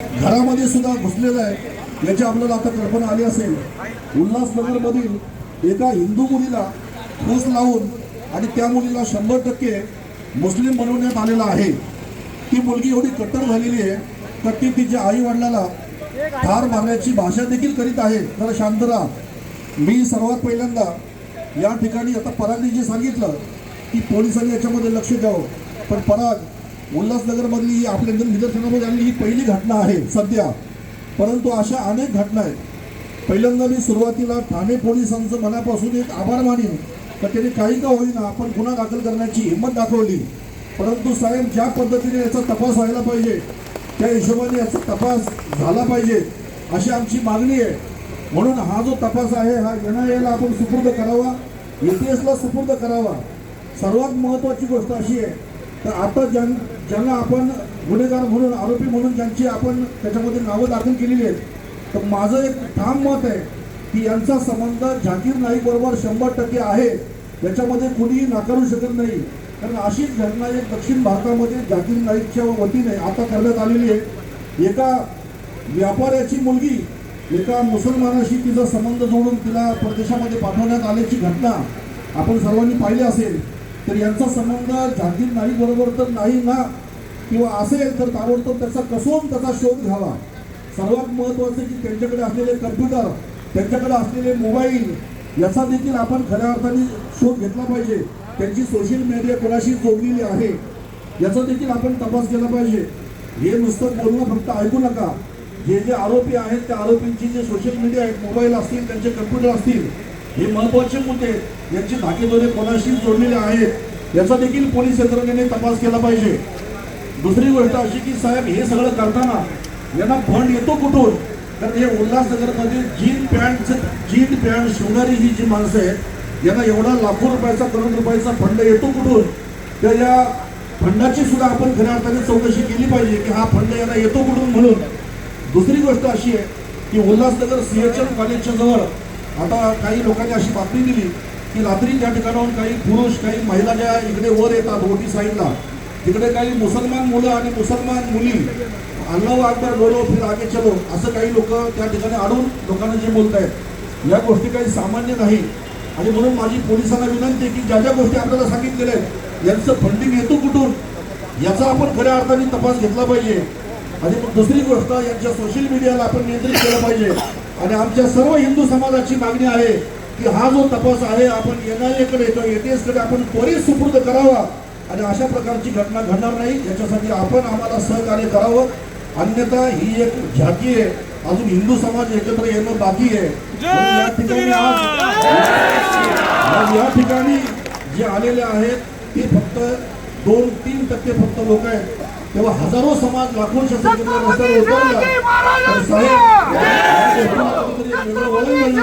घरामध्ये सुद्धा घुसलेला आहे. याची आपल्याला आता कल्पना आली असेल. उल्हासनगरमधील एका हिंदू मुलीला फूस लावून आणि त्या मुलीला शंभर टक्के मुस्लिम बनवण्यात आलेला आहे. ती मुलगी एवढी कट्टर झालेली आहे तर ती तिच्या आई वडिलाला ठार मारण्याची भाषा देखील करीत आहे. तर शांत राहा. मी सर्वात पहिल्यांदा या ठिकाणी आता परागने जे सांगितलं की पोलिसांनी याच्यामध्ये लक्ष द्यावं. पण पराग उल्हासनगरमधली ही आपल्या निदर्शनामध्ये आलेली ही पहिली घटना आहे सध्या. परंतु अशा अनेक घटना आहेत. पहिल्यांदा मी सुरुवातीला ठाणे पोलिसांचं मनापासून एक आभार मानेन तर त्यांनी काही का होईना आपण गुन्हा दाखल करण्याची हिंमत दाखवली. परंतु साहेब ज्या पद्धतीने याचा तपास व्हायला पाहिजे त्या हिशोबाने याचा तपास झाला पाहिजे अशी आमची मागणी आहे. म्हणून हा जो तपास आहे हा एन आय एला आपण सुपूर्द करावा एटीएसला सुपूर्द करावा. सर्वात महत्त्वाची गोष्ट अशी आहे तर आता ज्यां ज्यांना आपण गुन्हेगार म्हणून आरोपी म्हणून ज्यांची आपण त्याच्यामध्ये नावं दाखल केलेली आहेत तर माझं एक ठाम मत आहे की यांचा संबंध झाकीर नाईक बरोबर शंभर टक्के आहे. याच्यामध्ये कुणीही नाकारू शकत नाही. कारण अशीच घटना एक दक्षिण भारतामध्ये झाकीर नाईकच्या वतीने आता करण्यात आलेली आहे. एका व्यापाऱ्याची मुलगी एका मुसलमानाशी तिचा संबंध जोडून तिला परदेशामध्ये पाठवण्यात आल्याची घटना आपण सर्वांनी पाहिली असेल. तर यांचा संबंध जागीर नाही बरोबर तर नाही ना? किंवा असेल तर ताबडतोब त्याचा कसून त्याचा शोध घ्यावा. सर्वात महत्त्वाचं की त्यांच्याकडे असलेले कम्प्युटर त्यांच्याकडे असलेले मोबाईल याचा देखील आपण खऱ्या अर्थाने शोध घेतला पाहिजे. त्यांची सोशल मीडिया कोणाशी जोडलेली आहे याचा देखील आपण तपास केला पाहिजे. हे नुसतं बोलणं फक्त ऐकू नका. जे जे आरोपी आहेत त्या आरोपींची जे सोशल मीडिया आहेत मोबाईल असतील त्यांचे कम्प्युटर असतील हे महत्त्वाचे मुद्दे यांची धाकेदोरे कोणाशी जोडलेले आहेत याचा देखील पोलीस यंत्रणेने तपास केला पाहिजे. दुसरी गोष्ट अशी की साहेब हे सगळं करताना यांना फंड येतो कुठून? तर हे उल्हासनगरमध्ये जीन पॅन्ट जीन पॅन्ट शिवणारी ही जी माणसं आहेत यांना एवढा लाखो रुपयाचा करोड रुपयाचा फंड येतो कुठून? तर या फंडाची सुद्धा आपण खऱ्या अर्थाने चौकशी केली पाहिजे की हा फंड यांना येतो कुठून म्हणून. दुसरी गोष्ट अशी आहे की उल्हासनगर सी एच एम कॉलेजच्या जवळ आता काही लोकांनी अशी बातमी दिली की रात्री त्या ठिकाणाहून काही पुरुष काही महिला ज्या इकडे वर येतात ओटी साईडला तिकडे काही मुसलमान मुलं आणि मुसलमान मुली अल्लाह अकबर बोलो फिर आगे चलो असं काही लोक त्या ठिकाणी अडून लोकांना जे बोलत आहेत या गोष्टी काही सामान्य नाही. आणि म्हणून माझी पोलिसांना विनंती आहे की ज्या ज्या गोष्टी आपल्याला सांगितलेल्या आहेत यांचं फंडिंग येतो कुठून याचा आपण खऱ्या अर्थाने तपास घेतला पाहिजे. आणि दुसरी गोष्ट यांच्या सोशल मीडियाला आपण नियंत्रित केलं पाहिजे. आणि आमच्या सर्व हिंदू समाजाची मागणी आहे की हा जो तपास आहे आपण एन आय एकडे किंवा एटीएसकडे आपण त्वरित सुपूर्द करावा. आणि अशा प्रकारची घटना घडणार नाही याच्यासाठी आपण आम्हाला सहकार्य करावं. अन्यथा ही एक झाकी आहे. अजून हिंदू समाज एकत्र येणं बाकी आहे. या ठिकाणी आज या ठिकाणी जे आलेले आहेत ते फक्त दोन तीन टक्के फक्त लोक आहेत. तेव्हा हजारो समाज लाखोंच्या संख्येने रस्त्यावर उतरला. तर साहेब वळण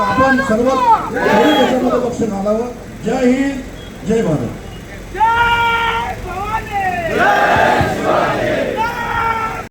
आपण सर्व सर्व त्याच्यामध्ये लक्ष घालावं जय हिंद जय भारत. जय भवानी!